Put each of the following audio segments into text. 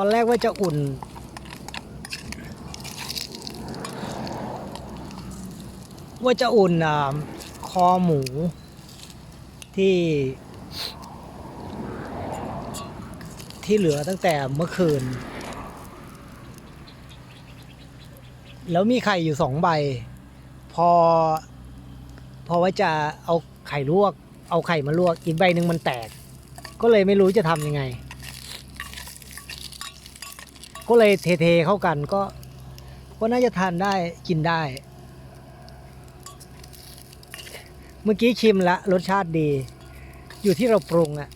ตอนแรกว่าจะอุ่น ว่าจะอุ่นอคอหมูที่ ที่เหลือตั้งแต่เมื่อคืน แล้วมีไข่อยู่สองใบ พอ พอว่าจะเอาไข่ลวก เอาไข่มาลวกอีกใบหนึ่งมันแตก ก็เลยไม่รู้จะทำยังไง ก็เลยเทๆเข้ากันก็ ก็น่าจะทานได้กินได้ เมื่อกี้ชิมละรสชาติดี อยู่ที่เราปรุงอะ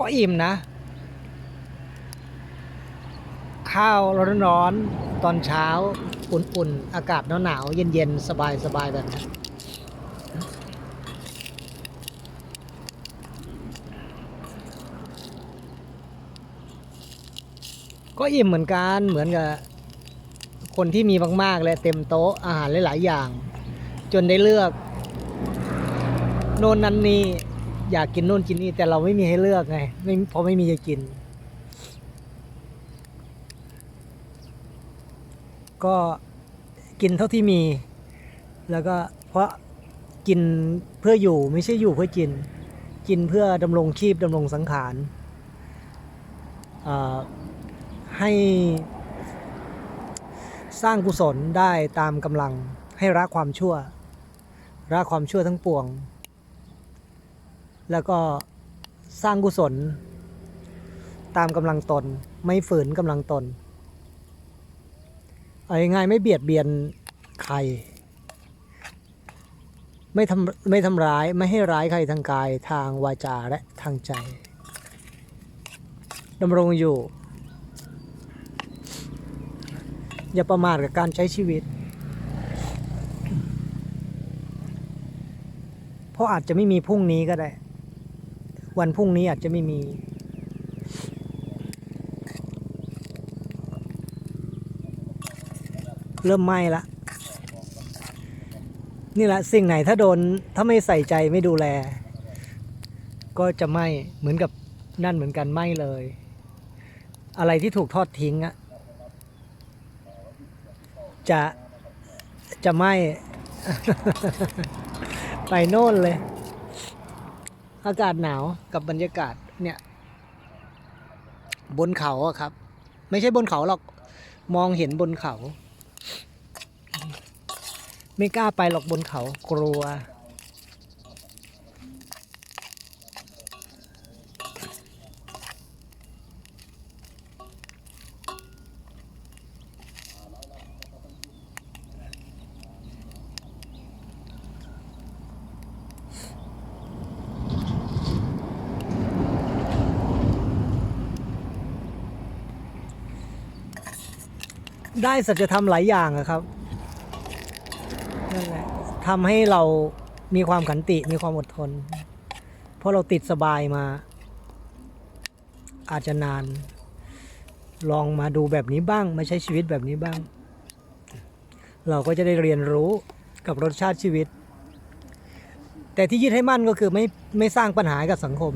ก็อิ่มนะ ข้าวร้อนๆตอนเช้าอุ่นๆ อากาศหนาวๆเย็นๆ สบายๆแบบนี้ก็อิ่มเหมือนกันเหมือนกับคนที่มีมากๆเลยเต็มโต๊ะอาหารหลายๆอย่าง จนได้เลือก โน่นนั้นนี่ อยากกินโน่นกินนี่ แต่เราไม่มีให้เลือกไง ไม่เพราะไม่มีจะกิน ก็กินเท่าที่มี แล้วก็เพราะกินเพื่ออยู่ไม่ใช่อยู่เพื่อกิน กินเพื่อดำรงชีพดำรงสังขารให้สร้างกุศลได้ตามกำลังให้รักความชั่วรักความชั่วทั้งปวง แล้วก็สร้างกุศล ตามกำลังตน ไม่ฝืนกำลังตนเอาง่ายไม่เบียดเบียนใคร ไม่ทำไม่ทำร้ายไม่ให้ร้ายใครทางกายทางวาจาและทางใจดำรงอยู่ อย่าประมาทกับการใช้ชีวิต เพราะอาจจะไม่มีพรุ่งนี้ก็ได้ วันพรุ่งนี้อาจจะไม่มี เริ่มไหม้ละ นี่แหละสิ่งไหนถ้าโดนถ้าไม่ใส่ใจไม่ดูแล ก็จะไหม้เหมือนกับนั่นเหมือนกันไหม้เลย อะไรที่ถูกทอดทิ้งอะจะจะไหม้ไปโน่นเลย อากาศหนาวกับบรรยากาศเนี่ย บนเขาอะครับ ไม่ใช่บนเขาหรอกมองเห็นบนเขา ไม่กล้าไปหรอกบนเขากลัว ได้สัจธรรมหลายอย่างอะครับนั่นแหละทำให้เรามีความขันติมีความอดทน เพราะเราติดสบายมา อาจจะนาน ลองมาดูแบบนี้บ้าง มาใช้ชีวิตแบบนี้บ้าง เราก็จะได้เรียนรู้กับรสชาติชีวิต แต่ที่ยึดให้มั่นก็คือไม่ไม่สร้างปัญหากับสังคม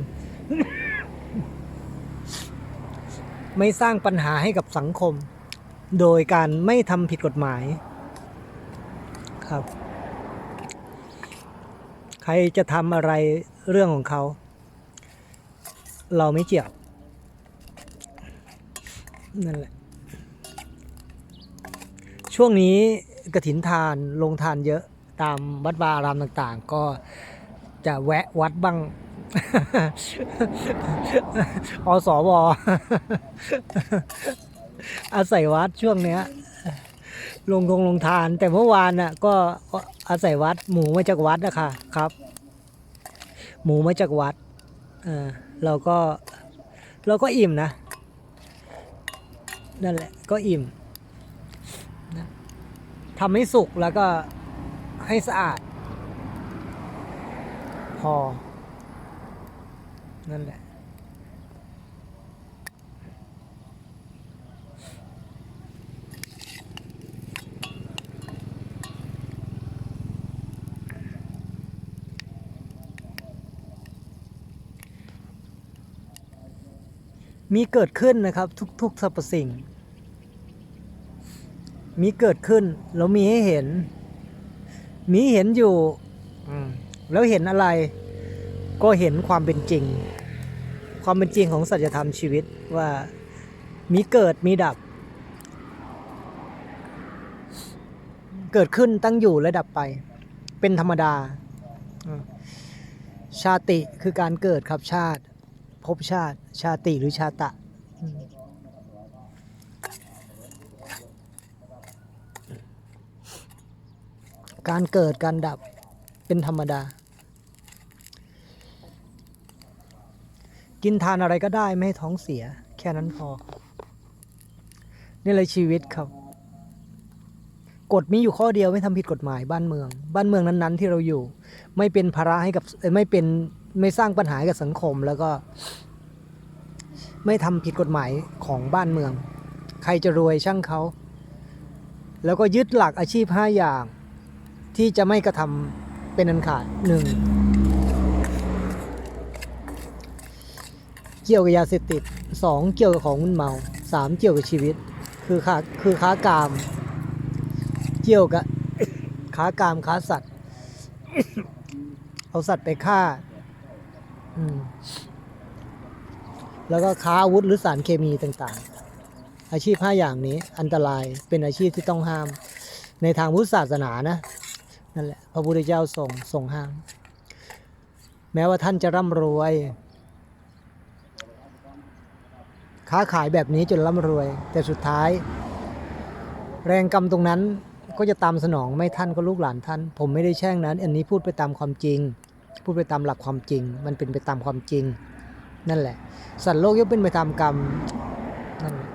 ไม่สร้างปัญหาให้กับสังคม โดยการไม่ทำผิดกฎหมายครับ ใครจะทำอะไรเรื่องของเขา เราไม่เกี่ยวนั่นแหละ ช่วงนี้กระถินทานลงทานเยอะตามวัดวาอารามต่างๆ ก็จะแวะวัดบ้างอสว อาศัยวัดช่วงเนี้ย ลงทงลงทาน แต่เมื่อวานน่ะ ก็อาศัยวัด หมูมาจากวัดนะคะครับ หมูมาจากวัดเออเราก็เราก็อิ่มนะ นั่นแหละก็อิ่มนะทำให้สุกแล้วก็ให้สะอาด พอ นั่นแหละ มีเกิดขึ้นนะครับ ทุกๆสรรพสิ่ง มีเกิดขึ้น แล้วมีให้เห็น มีเห็นอยู่อแล้วเห็นอะไร ก็เห็นความเป็นจริง ความเป็นจริงของสัจธรรมชีวิตว่ามีเกิดมีดับ เกิดขึ้นตั้งอยู่และดับไป เป็นธรรมดา ชาติคือการเกิดครับชาติ ภพชาติชาติหรือชาตะการเกิดการดับเป็นธรรมดา กินทานอะไรก็ได้ไม่ให้ท้องเสีย แค่นั้นพอ นี่เลยชีวิตครับ กฎมีอยู่ข้อเดียวไม่ทำผิดกฎหมายบ้านเมือง บ้านเมืองนั้น ๆ ที่เราอยู่ ไม่เป็นภาระให้กับไม่เป็น ไม่สร้างปัญหากับสังคมแล้วก็ ไม่ทำผิดกฎหมายของบ้านเมือง ใครจะรวยช่างเขา แล้วก็ยึดหลักอาชีพ 5 อย่าง ที่จะไม่กระทำเป็นอันขาดหนึ่งเกี่ยวกับยาเสพติดสองเกี่ยวกับของมึนเมาสามเกี่ยวกับชีวิต คือค้าคือค้ากาม เกี่ยวกับค้ากามค้าสัตว์ เอาสัตว์ไปฆ่า แล้วก็ค้าอาวุธหรือสารเคมีต่างๆ อาชีพ 5 อย่างนี้อันตรายเป็นอาชีพที่ต้องห้าม ในทางพุทธศาสนานะนั่นแหละพระพุทธเจ้าทรงทรงห้าม แม้ว่าท่านจะร่ำรวย ค้าขายแบบนี้จนร่ำรวย แต่สุดท้าย แรงกรรมตรงนั้นก็จะตามสนองไม่ท่านก็ลูกหลานท่าน ผมไม่ได้แช่งนั้น อันนี้พูดไปตามความจริง พูดไปตามหลักความจริง มันเป็นไปตามความจริง นั่นแหละ สัตว์โลกย่อมเป็นไปตามกรรมนั่นแหละ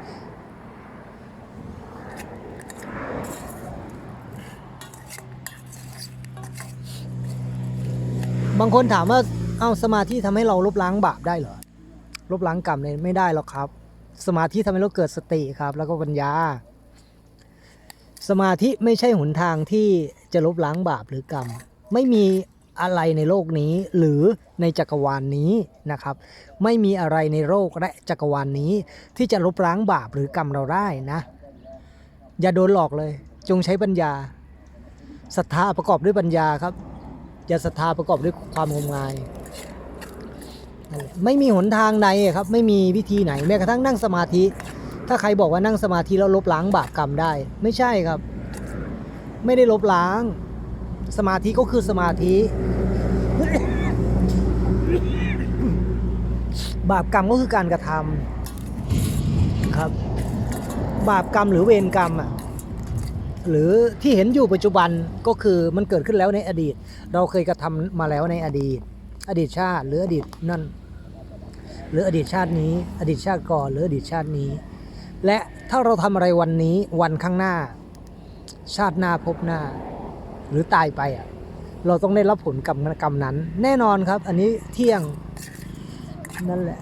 บางคนถามว่า เอ้าสมาธิทำให้เราลบล้างบาปได้เหรอ ลบล้างกรรมเนี่ยไม่ได้หรอกครับ สมาธิทำให้เราเกิดสติครับ แล้วก็ปัญญา สมาธิไม่ใช่หนทางที่จะลบล้างบาปหรือกรรม ไม่มี อะไรในโลกนี้หรือในจักรวาลนนี้นะครับ ไม่มีอะไรในโลกและจักรวาลนนี้ ที่จะลบล้างบาปหรือกรรมเราได้นะ อย่าโดนหลอกเลย จงใช้ปัญญาศรัทธาประกอบด้วยปัญญาครับ อย่าศรัทธาประกอบด้วยความงมงายไม่มีหนทางใดครับ ไม่มีวิธีไหนแม้กระทั่งนั่งสมาธิ ถ้าใครบอกว่านั่งสมาธิแล้วลบล้างบาปกรรมได้ ไม่ใช่ครับ ไม่ได้ลบล้าง สมาธิก็คือสมาธิ บาปกรรมก็คือการกระทำครับ บาปกรรมหรือเวรกรรมอะหรือที่เห็นอยู่ปัจจุบันก็คือมันเกิดขึ้นแล้วในอดีต เราเคยกระทำมาแล้วในอดีต อดีตชาติ หรืออดีตนั่น หรืออดีตชาตินี้ อดีตชาติก่อนหรืออดีตชาตินี้ และถ้าเราทำอะไรวันนี้วันข้างหน้า ชาติหน้าพบหน้า หรือตายไปอะ เราต้องได้รับผลกรรมกรรมนั้น แน่นอนครับ อันนี้เที่ยงนั่นแหละ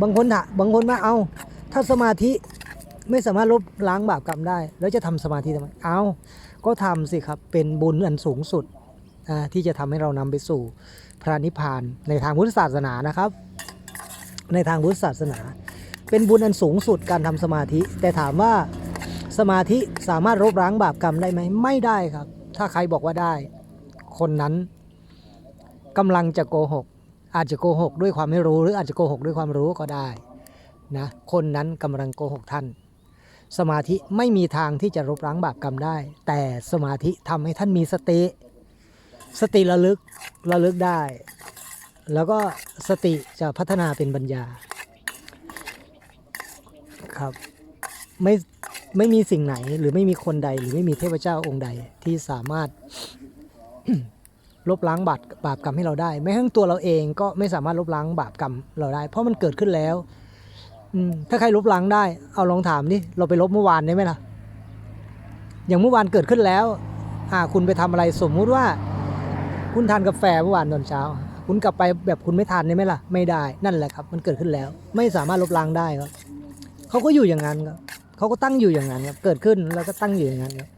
บางคนถะบางคนว่าเอาถ้าสมาธิไม่สามารถลบล้างบาปกรรมได้ แล้วจะทำสมาธิทำไมเอาก็ทำสิครับเป็นบุญอันสูงสุดที่จะทำให้เรานำไปสู่พระนิพพานในทางพุทธศาสนานะครับ ในทางพุทธศาสนา เป็นบุญอันสูงสุดการทำสมาธิ แต่ถามว่าสมาธิสามารถลบล้างบาปกรรมได้ไหมไม่ได้ครับ ถ้าใครบอกว่าได้ คนนั้นกำลังจะโกหก อาจจะโกหกด้วยความไม่รู้ หรืออาจจะโกหกด้วยความรู้ก็ได้นะคนนั้นกำลังโกหกท่าน สมาธิไม่มีทางที่จะลบล้างบาปกรรมได้ แต่สมาธิทำให้ท่านมีสติ สติระลึกระลึกได้ แล้วก็สติจะพัฒนาเป็นปัญญาครับ ไม่ไม่มีสิ่งไหนหรือไม่มีคนใด หรือไม่มีเทพเจ้าองค์ใดที่สามารถลบล้างบาปบาปกรรมให้เราได้แม้กระทั่งตัวเราเองก็ไม่สามารถลบล้างบาปกรรมเราได้ เพราะมันเกิดขึ้นแล้วถ้าใครลบล้างได้ เอาลองถามดิเราไปลบเมื่อวานได้ไหมล่ะ อย่างเมื่อวานเกิดขึ้นแล้วอ่าคุณไปทำอะไรสมมุติว่า คุณทานกาแฟเมื่อวานตอนเช้า คุณกลับไปแบบคุณไม่ทานได้ไหมล่ะ ไม่ได้ นั่นแหละครับ มันเกิดขึ้นแล้ว ไม่สามารถลบล้างได้ครับเขาก็อยู่อย่างนั้นครับ เขาก็ตั้งอยู่อย่างนั้นครับ เกิดขึ้นแล้วก็ตั้งอยู่อย่างนั้นครับ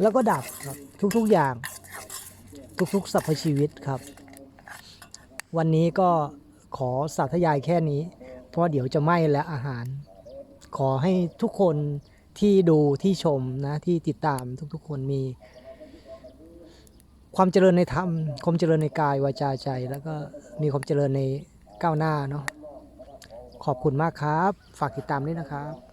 แล้วก็ดับครับทุกๆอย่าง ทุกๆสรรพชีวิตครับ วันนี้ก็ขอสาธยายแค่นี้ เพราะเดี๋ยวจะไหม้แล้วอาหาร ขอให้ทุกคนที่ดูที่ชมนะที่ติดตามทุกๆคนมี ความเจริญในธรรมความเจริญในกายวาจาใจ แล้วก็มีความเจริญในก้าวหน้าเนาะ ขอบคุณมากครับ ฝากติดตามด้วยนะครับ